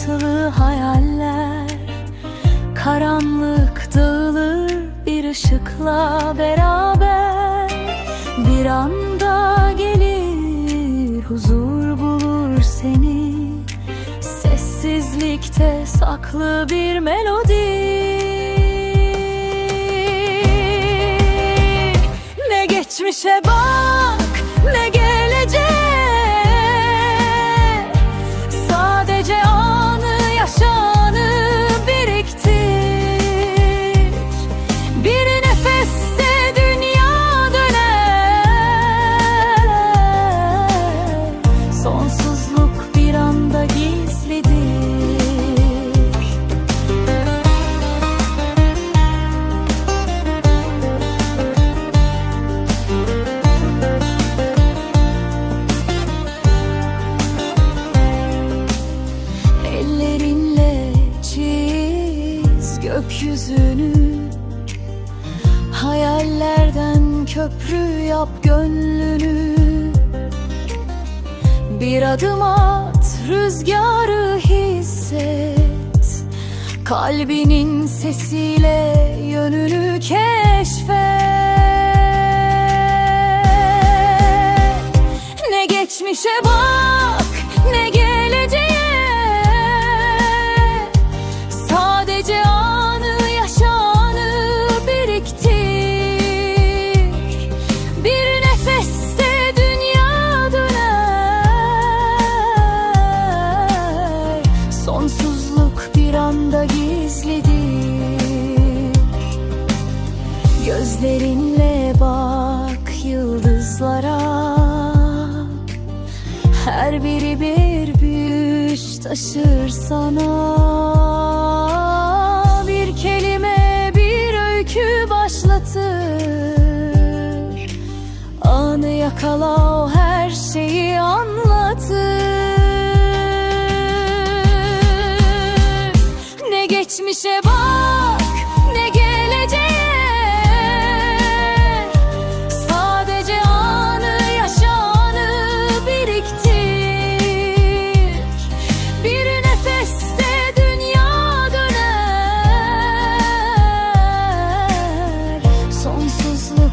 ayrıntılı hayaller. Karanlık dağılır bir ışıkla beraber Bir anda gelir huzur bulur seni. Sessizlikte saklı bir melodi. Ne geçmişe bak Ellerinle çiz gökyüzünü. Hayallerden köprü yap gönlünü. Bir adım at rüzgarı hisset. Kalbinin sesiyle yönünü keşfet. Ne geçmişe bak ne geleceğe Sonsuzluk bir anda gizlidir. Gözlerinle bak yıldızlara. Her biri bir büyüş taşır sana. Bir kelime bir öykü başlatır. Anı yakala o her şeyi anlatır Geçmişe bak ne geleceğe. Sadece anı yaşanı biriktir. Bir nefeste dünya döner. Sonsuzluk